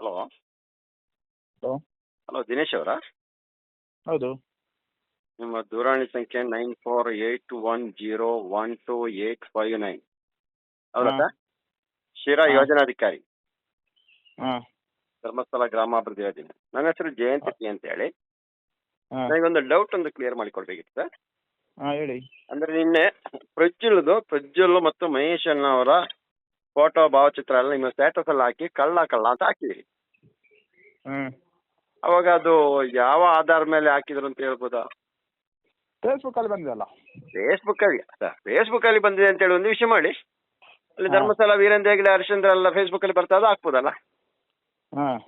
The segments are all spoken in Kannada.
ಹಲೋ? ಹಲೋ? ಹಲೋ ದಿನೇಶ್ ಅವರಾ? ಹೌದು. ನಿಮ್ಮ ದೂರವಾಣಿ ಸಂಖ್ಯೆ nine four eight one zero one two eight five nine. ಹೌದಾ ಸರ್? ಶಿರಾ. ಯೋಜನಾಧಿಕಾರಿ. ಹಾಂ. ಧರ್ಮಸ್ಥಳ ಗ್ರಾಮಾಭಿವೃದ್ಧಿ ಯೋಜನೆ. ನನ್ನ ಹೆಸರು ಜಯಂತಿ ಅಂತ ಹೇಳಿ ಹಾಂ. ನನಗೊಂದು ಡೌಟ್ ಒಂದು ಕ್ಲಿಯರ್ ಮಾಡಿಕೊಡ್ಬೇಕಿತ್ತು ಸರ್. ಹಾಂ ಹೇಳಿ. ಅಂದ್ರೆ ನಿನ್ನೆ ಪ್ರಜ್ವಲ್ದು ಪ್ರಜ್ವಲ್ ಮತ್ತು ಮಹೇಶ್ ಅವರ ಫೋಟೋ ಭಾವಚಿತ್ರ ಎಲ್ಲ ನಿಮ್ಮ ಸ್ಟೇಟಸ್ ಅಲ್ಲಿ ಹಾಕಿ ಕಳ್ಳ ಕಳ್ಳ ಅಂತ ಹಾಕಿದಿರಿ ಹ್ಮ್. ಅವಾಗ ಅದು ಯಾವ ಆಧಾರ ಮೇಲೆ ಹಾಕಿದ್ರು ಅಂತ ಹೇಳ್ಬೋದಾ? ಫೇಸ್ಬುಕ್ಕಲ್ಲಿ ಬಂದಿದಲ್ಲ. ಫೇಸ್ಬುಕ್ ಅಲ್ಲಿ ಫೇಸ್ಬುಕ್ ಅಲ್ಲಿ ಬಂದಿದೆ ಅಂತ ಹೇಳಿ ಒಂದು ವಿಷಯ ಮಾಡಿ. ಅಲ್ಲಿ. ಧರ್ಮಸ್ಥಳ ವೀರೇಂದ್ರ ಹೆಗ್ಡೆ ಹರಿಶ್ಚಂದ್ರ ಎಲ್ಲ ಫೇಸ್ಬುಕ್ ಅಲ್ಲಿ ಬರ್ತಾ ಅದು ಹಾಕ್ಬೋದಲ್ಲ? ಹಾಂ.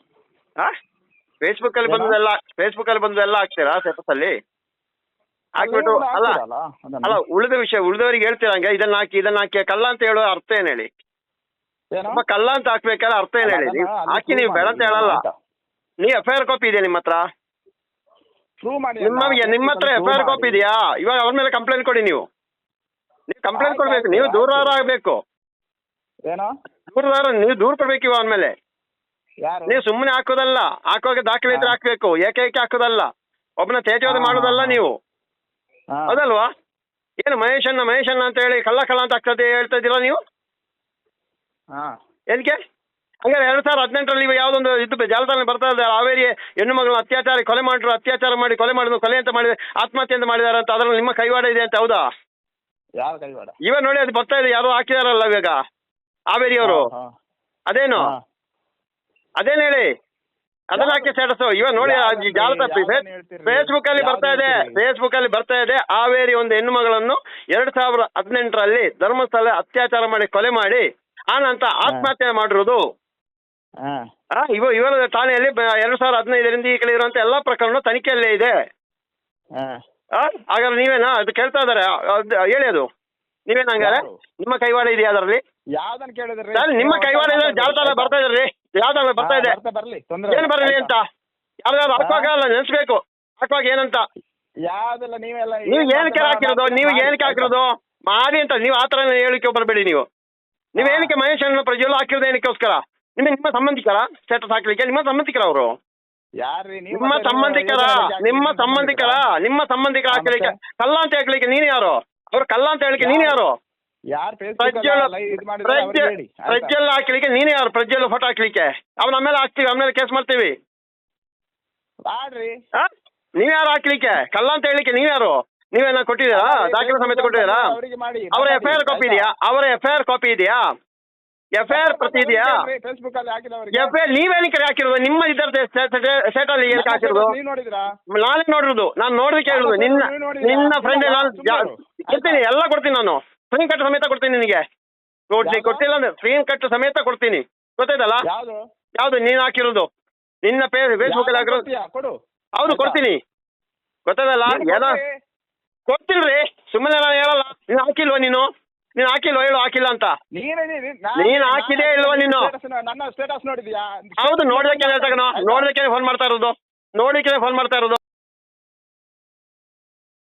ಫೇಸ್ಬುಕ್ ಅಲ್ಲಿ? ಬಂದದೆಲ್ಲ ಫೇಸ್ಬುಕ್ ಅಲ್ಲಿ ಬಂದದೆಲ್ಲ ಹಾಕ್ತೀರಾ ಸ್ಟೇಟಸ್ ಅಲ್ಲಿ? ಹಾಕ್ಬಿಟ್ಟು ಅಲ್ಲ ಅಲ್ಲ ಉಳಿದ ವಿಷಯ ಉಳಿದವರಿಗೆ ಹೇಳ್ತೀರಾ ಹಂಗೆ? ಇದನ್ನ ಹಾಕಿ ಇದನ್ನ ಹಾಕಿ ಕಳ್ಳ ಅಂತ ಹೇಳೋ ಅರ್ಥ ಏನ್ ಹೇಳಿ? ಏನು? ಒಬ್ಬ ಕಳ್ಳ ಅಂತ ಹಾಕ್ಬೇಕಾದ್ರೆ ಅರ್ಥ ಏನ್ ಹೇಳಿ. ಹಾಕಿ ನೀವು ಬೇಡ ಅಂತ ಹೇಳಲ್ಲ. ನೀವು ಎಫ್ ಐ ಆರ್ ಕಾಪಿ ಇದೆಯಾ ನಿಮ್ಮ ಹತ್ರ? ಪ್ರೂವ್ ಮಾಡಿ ನಿಮ್ಮ ನಿಮ್ಮ ಹತ್ರ ಎಫ್ ಐ ಆರ್ ಕಾಪಿ ಇದೆಯಾ? ಇವಾಗ ಅವ್ರ ಮೇಲೆ ಕಂಪ್ಲೇಂಟ್ ಕೊಡಿ ನೀವು. ನೀವು ಕಂಪ್ಲೇಂಟ್ ಆಯ್ತು, ಕೊಡ್ಬೇಕು. ಆಯ್ತು, ನೀವು ಆಯ್ತು. ದೂರವಾರ ಆಗಬೇಕು. ಏನೋ? ದೂರದಾರ ನೀವು ದೂರ ಕೊಡ್ಬೇಕು ಇವ ಮೇಲೆ. ಯಾರು? ನೀವು ಸುಮ್ಮನೆ ಹಾಕೋದಲ್ಲ. ಹಾಕುವಾಗ ದಾಖಲೆ ಇದ್ರೆ ಹಾ. ಹಾಕ್ಬೇಕು. ಏಕೆ ಏಕೆ ಹಾಕೋದಲ್ಲ. ಒಬ್ಬನ ತೇಜವಾದ ಹಾ, ಮಾಡೋದಲ್ಲ ಹಾ. ನೀವು. ಹಾಂ. ಹೌದಲ್ವಾ? ಏನು ಮಹೇಶನ್ನ ಮಹೇಶಣ್ಣ ಅಂತ ಹೇಳಿ ಕಳ್ಳ ಕಳ್ಳ ಅಂತ ಆಗ್ತದೆ ಹೇಳ್ತಾ ಇದ್ದೀರಾ ನೀವು? ಹಾಂ. ಏನಕ್ಕೆ ಹಂಗಾರೆ ಎರಡ್ ಸಾವಿರದ ಹದಿನೆಂಟರಲ್ಲಿ ಇವಾಗ ಯಾವುದೊಂದು ಇದು ಜಾಲತಾಣ ಬರ್ತಾ ಇದೆ ಹಾವೇರಿ ಹೆಣ್ಣು ಮಗಳು ಅತ್ಯಾಚಾರ ಕೊಲೆ ಮಾಡಿದ್ರು ಅತ್ಯಾಚಾರ ಮಾಡಿ ಕೊಲೆ ಮಾಡಿದ್ರು ಕೊಲೆ ಅಂತ ಮಾಡಿದ್ರೆ ಆತ್ಮಹತ್ಯೆ ಅಂತ ಮಾಡಿದಾರೆ ಅಂತ ಅದರಲ್ಲಿ ನಿಮ್ಮ ಕೈವಾಡ ಇದೆ ಅಂತ ಹೌದಾ? ಯಾವ ಕೈವಾಡ? ಇವಾಗ ನೋಡಿ ಅದು ಬರ್ತಾ ಇದೆ ಯಾರೋ ಹಾಕಿದಾರಲ್ಲ ಇವಾಗ ಹಾವೇರಿಯವರು. ಅವರು ಅದೇನು? ಅದೇನು ಹೇಳಿ? ಅದನ್ನ ಹಾಕಿ ಸ್ಟೇಟಸ್ ಇವಾಗ ನೋಡಿ ಜಾಲತಾಣ ಫೇಸ್ಬುಕ್ ಅಲ್ಲಿ ಬರ್ತಾ ಇದೆ ಫೇಸ್ಬುಕ್ ಅಲ್ಲಿ ಬರ್ತಾ ಇದೆ ಹಾವೇರಿ ಒಂದು ಹೆಣ್ಣು ಮಗಳನ್ನು ಎರಡ್ ಸಾವಿರದ ಹದಿನೆಂಟರಲ್ಲಿ ಧರ್ಮಸ್ಥಳ ಅತ್ಯಾಚಾರ ಮಾಡಿ ಕೊಲೆ ಮಾಡಿ ಆ ನಂತರ ಆತ್ಮಹತ್ಯೆ ಮಾಡಿರೋದು. ಆ, ಇವ ಇವರ ಠಾಣೆಯಲ್ಲಿ ಎರಡ್ ಸಾವಿರದ ಹದಿನೈದರಿಂದ ಈ ಕಡೆ ಇರುವಂತ ಎಲ್ಲಾ ಪ್ರಕರಣ ತನಿಖೆಯಲ್ಲೇ ಇದೆ. ಆ, ಹಾಗಾದ್ರೆ ನೀವೇನಾ ಅದು ಕೇಳ್ತಾ ಇದಾರೆ ಹೇಳಿ ಅದು. ನೀವೇನ ಹಂಗಾರೆ? ನಿಮ್ಮ ಕೈವಾಡ ಇದೆಯಾ ಅದರಲ್ಲಿ? ಯಾವ್ದನ್ ಕೇಳಿದ್ರಿ? ನಿಮ್ಮ ಕೈವಾಡ ಇದೆ ಜಾಲತಾಣ ಬರ್ತಾ ಇದ್ರಿ ಜಾಲತಾಣ ಬರ್ತಾ ಇದೆ. ಏನ್ ಬರಲಿ ಅಂತ? ಯಾವ್ದಾದ್ರು ಹಾಕುವಾಗ ಅಲ್ಲ ನೆನ್ಸ್ಬೇಕು. ಹಾಕುವಾಗ ಏನಂತ? ನೀವ್ ಏನ್ ನೀವು ಏನಕ್ಕೆ ಹಾಕಿರೋದು? ನೀವು ಏನಕ್ಕೆ ಹಾಕಿರೋದು? ಮಾಡಿ ಅಂತ ನೀವು ಆ ಥರ ಹೇಳಿಕೆ ಬರಬೇಡಿ ನೀವು. ನೀವು ಮಹೇಶ್ ಅಣ್ಣ ಪ್ರಜೆಲ್ಲ ಪ್ರಜ್ವಲ್ ಹಾಕಿರೋದು ಏನಕ್ಕೋಸ್ಕರ? ನಿಮ್ಮ ನಿಮ್ಮ ಸಂಬಂಧಿಕರ ಸ್ಟೇಟಸ್ ಹಾಕ್ಲಿಕ್ಕೆ ನಿಮ್ಮ ಸಂಬಂಧಿಕರ ಅವರು ಯಾರ್ರಿ ನೀವು ನಿಮ್ಮ ಮತ್ತೆ ಸಂಬಂಧಿಕರ ನಿಮ್ಮ ಸಂಬಂಧಿಕರ ನಿಮ್ಮ ಸಂಬಂಧಿಕರ ಹಾಕ್ಲಿಕ್ಕೆ? ಕಲ್ಲ ಅಂತ ಹಾಕ್ಲಿಕ್ಕೆ ನೀನು ಯಾರು? ಅವ್ರು ಕಲ್ಲ ಅಂತ ಹೇಳ್ಲಿಕ್ಕೆ ನೀನು ಯಾರು? ಯಾರು? ಪ್ರಜ್ವಲ್ ಪ್ರಜ್ವಲ್ ಹಾಕ್ಲಿಕ್ಕೆ ನೀನು ಯಾರು? ಪ್ರಜ್ವಲ್ ಫೋಟೋ ಹಾಕ್ಲಿಕ್ಕೆ? ಅವ್ನ ಆಮೇಲೆ ಹಾಕ್ತೀವಿ ಆಮೇಲೆ ಕೇಸ್ ಮಾಡ್ತೀವಿ. ಮಾಡ್ರಿ. ಆ? ನೀವ್ ಯಾರು ಹಾಕ್ಲಿಕ್ಕೆ? ಕಲ್ಲ ಅಂತ ಹೇಳಿಕ್ಕೆ ನೀವ್ ಯಾರು? ನೀವೇನ ಕೊಟ್ಟಿದ್ದೀರಾ? ದಾಖಲೆ ಸಮೇತ ಕೊಟ್ಟಿದ್ದೀರಾ? ಅವರಿಗೆ ಮಾಡಿ. ಅವರ ಎಫ್ ಐ ಆರ್ ಕಾಪಿ ಇದೆಯಾ? ಅವರ ಎಫ್ ಐ ಆರ್ ಕಾಪಿ ಇದೆಯಾ? ಎಫ್ ಐ ಆರ್ ಪ್ರತಿ ಇದೆಯಾ ಫೇಸ್ಬುಕ್ ಅಲ್ಲಿ ಹಾಕಿದವರಿಗೆ ಎಫ್ ಐ ಆರ್ ಕಡೆ ಹಾಕಿರೋದು? ನಿಮ್ಮ ಇದರ ಸೆಟ್ ಅಲ್ಲಿ ಏನಕ್ಕೆ ಹಾಕಿರೋದು? ನೀವು ನೋಡಿದ್ರಾ? ನಾನೇ ನೋಡಿರೋದು. ನಾನು ನೋಡಿದ ಹೇಳುದು ನಾನು ನಿನ್ನ ನಿನ್ನ ಫ್ರೆಂಡ್ ನಾನು ಕೊಡ್ತೀನಿ ಎಲ್ಲ ಕೊಡ್ತೀನಿ ನಾನು. ಸ್ಕ್ರೀನ್ ಕಟ್ ಸಮೇತ ಕೊಡ್ತೀನಿ ನಿನಗೆ. ನೋಡಿ? ಕೊಟ್ಟಿಲ್ಲ ಅಂದ್ರೆ ಸ್ಕ್ರೀನ್ ಕಟ್ ಸಮೇತ ಕೊಡ್ತೀನಿ. ಗೊತ್ತಾಯ್ತಲ್ಲ? ಯಾವ್ದು? ನೀನು ಹಾಕಿರೋದು. ನಿನ್ನ ಪೇ ಫೇಸ್ಬುಕ್ ಅಲ್ಲಿ ಹಾಕಿರೋದು. ಹೌದು ಕೊಡ್ತೀನಿ. ಗೊತ್ತಾಯ್ತಲ್ಲ? ಏನೋ ಕೊಡ್ರಿ. ಕೊಡ್ತಿಲ್ರಿ ಸುಮ್ಮನೆ ನಾನು ಹೇಳಲ್ಲ. ನೀನು ಹಾಕಿಲ್ವಾ ನೀನು? ನೀನು ಹಾಕಿಲ್ವಾ? ಹೇಳು ಹಾಕಿಲ್ಲ ಅಂತ. ನೀನೇ ನೀನು- ನಾ- ನೀನ್ ಹಾಕಿದೆ ಹಾಕಿದ್ಯಾ ನಾನು ಇಲ್ವಾ ನೀನು? status ನ- ನನ್ನ ಸ್ಟೇಟಸ್ ನೋಡಿದ್ಯಾ? ಹೌದು? ನೋಡ್ಲಿಕ್ಕೆ ಫೋನ್ ಮಾಡ್ತಾ ಇರೋದು. ನೋಡಿಕೆ ಫೋನ್ ಮಾಡ್ತಾ ಇರೋದು.